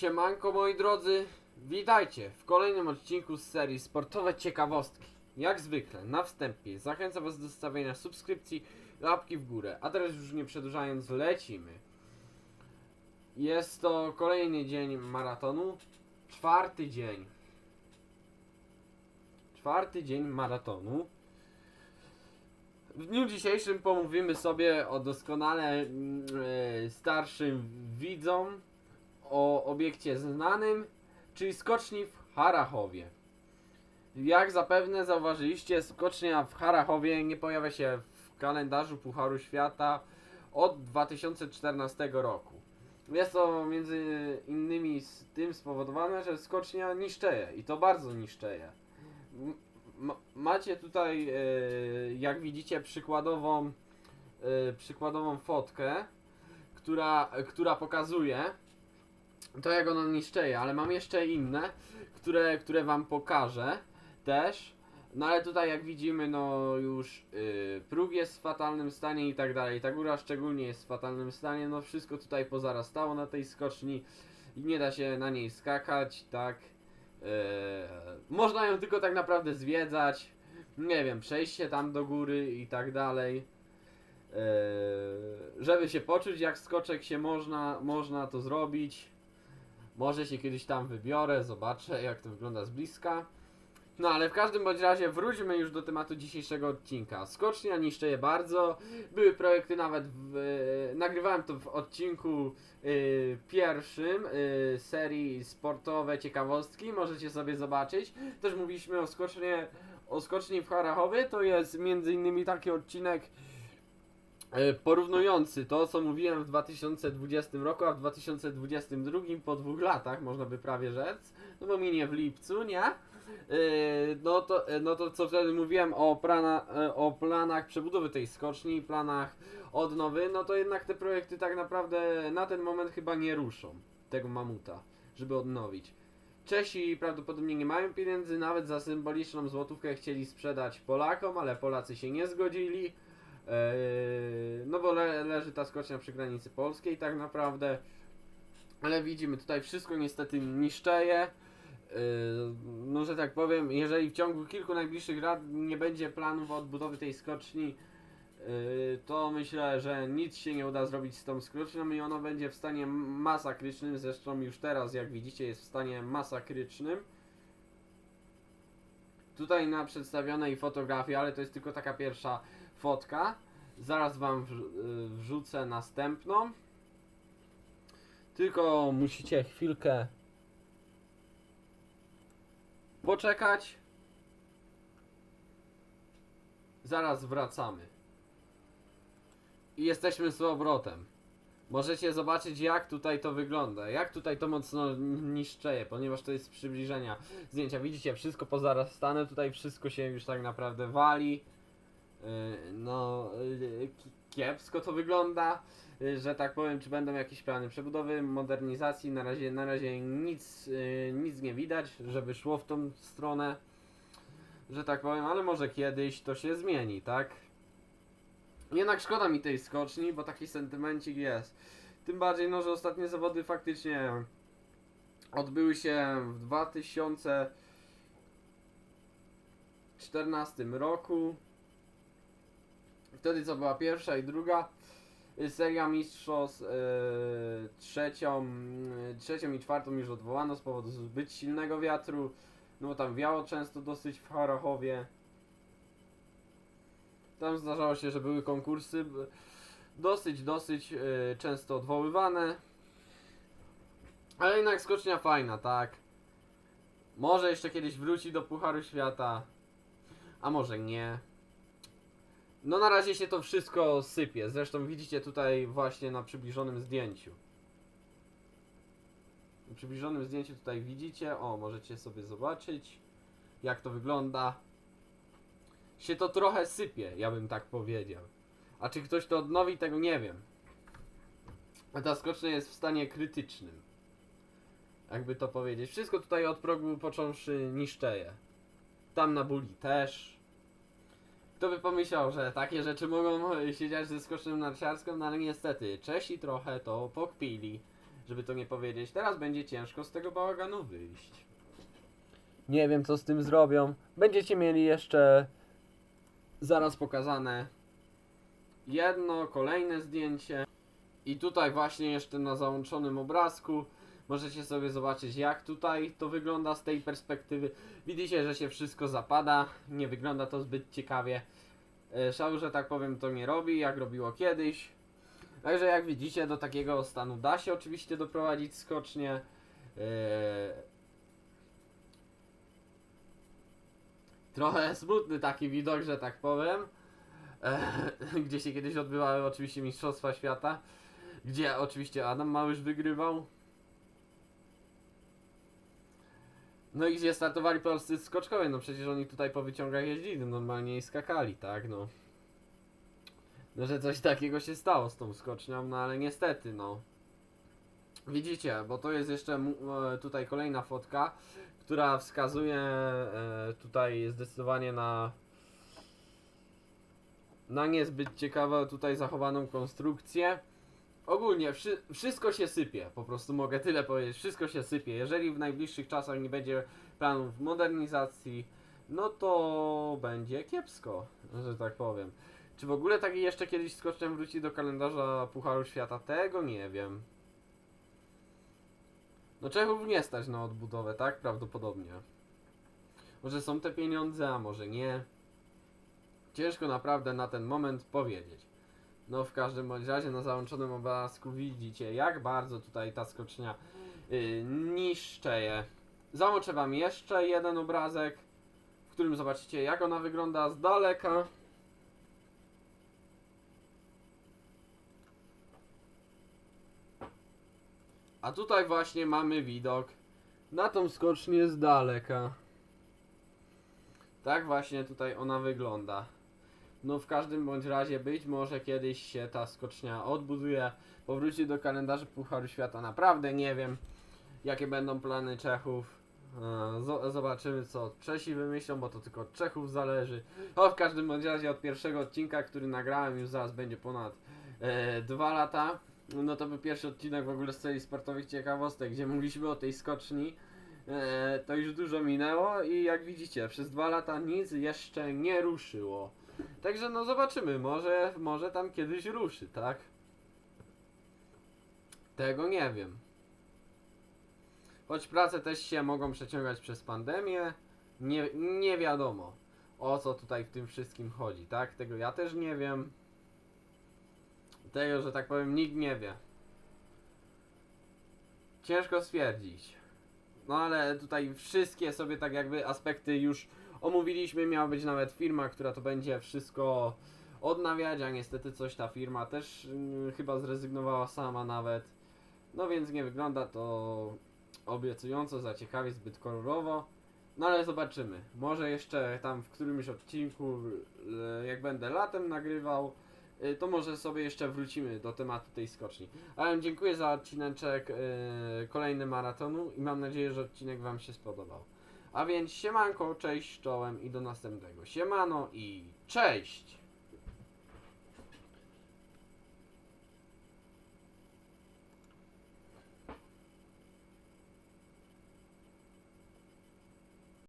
Siemanko moi drodzy, witajcie w kolejnym odcinku z serii Sportowe Ciekawostki. Jak zwykle, na wstępie zachęcam was do zostawienia subskrypcji, łapki w górę, a teraz już nie przedłużając lecimy. Jest to kolejny dzień maratonu, czwarty dzień. Czwarty dzień maratonu. W dniu dzisiejszym pomówimy sobie o doskonale e, starszym widzom, o obiekcie znanym, czyli skoczni w Harachowie. Jak zapewne zauważyliście, skocznia w Harachowie nie pojawia się w kalendarzu Pucharu Świata od 2014 roku. Jest to między innymi z tym spowodowane, że skocznia niszczeje i to bardzo niszczeje. M- ma- macie tutaj, e, jak widzicie, przykładową, e, przykładową fotkę, która, która pokazuje, to jak ono niszczeje, ale mam jeszcze inne, które, które wam pokażę też. No ale tutaj jak widzimy, no już yy, próg jest w fatalnym stanie i tak dalej. Ta góra szczególnie jest w fatalnym stanie, no wszystko tutaj pozarastało na tej skoczni i nie da się na niej skakać, tak. Yy, można ją tylko tak naprawdę zwiedzać, nie wiem, przejść się tam do góry i tak dalej. Yy, żeby się poczuć jak skoczek się można, można to zrobić. Może się kiedyś tam wybiorę, zobaczę jak to wygląda z bliska. No ale w każdym bądź razie wróćmy już do tematu dzisiejszego odcinka. Skocznia niszczeje bardzo. Były projekty nawet w, e, nagrywałem to w odcinku e, pierwszym e, serii sportowe ciekawostki. Możecie sobie zobaczyć. Też mówiliśmy o skocznie o skoczni w Harachowie. To jest między innymi taki odcinek porównujący to, co mówiłem w 2020 roku, a w 2022 po dwóch latach, można by prawie rzec, no bo minie w lipcu, nie? Yy, no, to, yy, no to co wtedy mówiłem o, o planach przebudowy tej skoczni, planach odnowy, no to jednak te projekty tak naprawdę na ten moment chyba nie ruszą tego mamuta, żeby odnowić. Czesi prawdopodobnie nie mają pieniędzy, nawet za symboliczną złotówkę chcieli sprzedać Polakom, ale Polacy się nie zgodzili. Yy, bo le, leży ta skocznia przy granicy polskiej tak naprawdę. Ale widzimy, tutaj wszystko niestety niszczeje. Yy, no, że tak powiem, jeżeli w ciągu kilku najbliższych lat nie będzie planów odbudowy tej skoczni, yy, to myślę, że nic się nie uda zrobić z tą skocznią i ona będzie w stanie masakrycznym. Zresztą już teraz, jak widzicie, jest w stanie masakrycznym. Tutaj na przedstawionej fotografii, ale to jest tylko taka pierwsza fotka. Zaraz wam yy, wrzucę następną. Tylko musicie chwilkę poczekać. Zaraz wracamy. I jesteśmy z powrotem. Możecie zobaczyć jak tutaj to wygląda, jak tutaj to mocno niszczeje, ponieważ to jest z przybliżenia zdjęcia. Widzicie, wszystko pozarastane, tutaj wszystko się już tak naprawdę wali. Yy, No, ki- kiepsko to wygląda, yy, że tak powiem, czy będą jakieś plany przebudowy, modernizacji, na razie, na razie nic, nic nie widać, żeby szło w tą stronę, że tak powiem, ale może kiedyś to się zmieni, tak? Jednak szkoda mi tej skoczni, bo taki sentymencik jest. Tym bardziej, no, że ostatnie zawody faktycznie odbyły się w 2014 roku. Wtedy co była pierwsza i druga y, seria mistrzostw, yy, trzecią, yy, trzecią i czwartą już odwołano z powodu zbyt silnego wiatru, no bo tam wiało często dosyć w Harachowie. Tam zdarzało się, że były konkursy dosyć, dosyć często odwoływane. Ale jednak skocznia fajna, tak? Może jeszcze kiedyś wróci do Pucharu Świata, a może nie. No na razie się to wszystko sypie. Zresztą widzicie tutaj właśnie na przybliżonym zdjęciu. Na przybliżonym zdjęciu tutaj widzicie, o możecie sobie zobaczyć jak to wygląda. Się to trochę sypie, ja bym tak powiedział. A czy ktoś to odnowi, tego nie wiem. A ta skocznia jest w stanie krytycznym. Jakby to powiedzieć. Wszystko tutaj od progu począwszy niszczeje. Tam na buli też. Kto by pomyślał, że takie rzeczy mogą się dziać ze skocznią narciarską, no ale niestety Czesi trochę to pokpili, żeby to nie powiedzieć. Teraz będzie ciężko z tego bałaganu wyjść. Nie wiem, co z tym zrobią. Będziecie mieli jeszcze zaraz pokazane jedno, kolejne zdjęcie. I tutaj właśnie jeszcze na załączonym obrazku możecie sobie zobaczyć jak tutaj to wygląda z tej perspektywy. Widzicie, że się wszystko zapada, nie wygląda to zbyt ciekawie. E, Szał, że tak powiem, to nie robi, jak robiło kiedyś. Także jak widzicie, do takiego stanu da się oczywiście doprowadzić skocznie. E, Trochę smutny taki widok, że tak powiem. E, Gdzie się kiedyś odbywały oczywiście Mistrzostwa Świata. Gdzie oczywiście Adam Małysz wygrywał. No i gdzie startowali polscy skoczkowie, no przecież oni tutaj po wyciągach jeździli, normalnie i skakali, tak, no. No, że coś takiego się stało z tą skocznią, no ale niestety, no. Widzicie, bo to jest jeszcze e, tutaj kolejna fotka, która wskazuje e, tutaj zdecydowanie na na niezbyt ciekawą tutaj zachowaną konstrukcję. Ogólnie wszy wszystko się sypie, po prostu mogę tyle powiedzieć, wszystko się sypie. Jeżeli w najbliższych czasach nie będzie planów modernizacji, no to będzie kiepsko, że tak powiem. Czy w ogóle taki jeszcze kiedyś skoczem wróci do kalendarza Pucharu Świata? Tego nie wiem. No Czechów nie stać na odbudowę, tak? Prawdopodobnie. Może są te pieniądze, a może nie. Ciężko naprawdę na ten moment powiedzieć. No w każdym bądź razie na załączonym obrazku widzicie jak bardzo tutaj ta skocznia yy, niszczeje. Załączę wam jeszcze jeden obrazek, w którym zobaczycie jak ona wygląda z daleka. A tutaj właśnie mamy widok na tą skocznię z daleka. Tak właśnie tutaj ona wygląda. No w każdym bądź razie być może kiedyś się ta skocznia odbuduje, powróci do kalendarza Pucharu Świata. Naprawdę nie wiem jakie będą plany Czechów. E, zo- Zobaczymy co Czesi wymyślą, bo to tylko od Czechów zależy. O w każdym bądź razie od pierwszego odcinka, który nagrałem już zaraz będzie ponad e, dwa lata. No to był pierwszy odcinek w ogóle z serii sportowych ciekawostek, gdzie mówiliśmy o tej skoczni. E, to już dużo minęło i jak widzicie, przez dwa lata nic jeszcze nie ruszyło. Także no zobaczymy, może, może tam kiedyś ruszy, tak? Tego nie wiem. Choć prace też się mogą przeciągać przez pandemię, nie, nie wiadomo o co tutaj w tym wszystkim chodzi, tak? Tego ja też nie wiem. Tego, że tak powiem, nikt nie wie. Ciężko stwierdzić. No ale tutaj wszystkie sobie tak jakby aspekty już omówiliśmy. Miała być nawet firma, która to będzie wszystko odnawiać, a niestety coś ta firma też mm, chyba zrezygnowała sama nawet. No więc nie wygląda to obiecująco, zaciekawie, zbyt kolorowo. No ale zobaczymy. Może jeszcze tam w którymś odcinku, e, jak będę latem nagrywał, e, to może sobie jeszcze wrócimy do tematu tej skoczni. Ale dziękuję za odcineczek e, kolejny maratonu i mam nadzieję, że odcinek Wam się spodobał. A więc siemanko, cześć, czołem i do następnego. Siemano i cześć!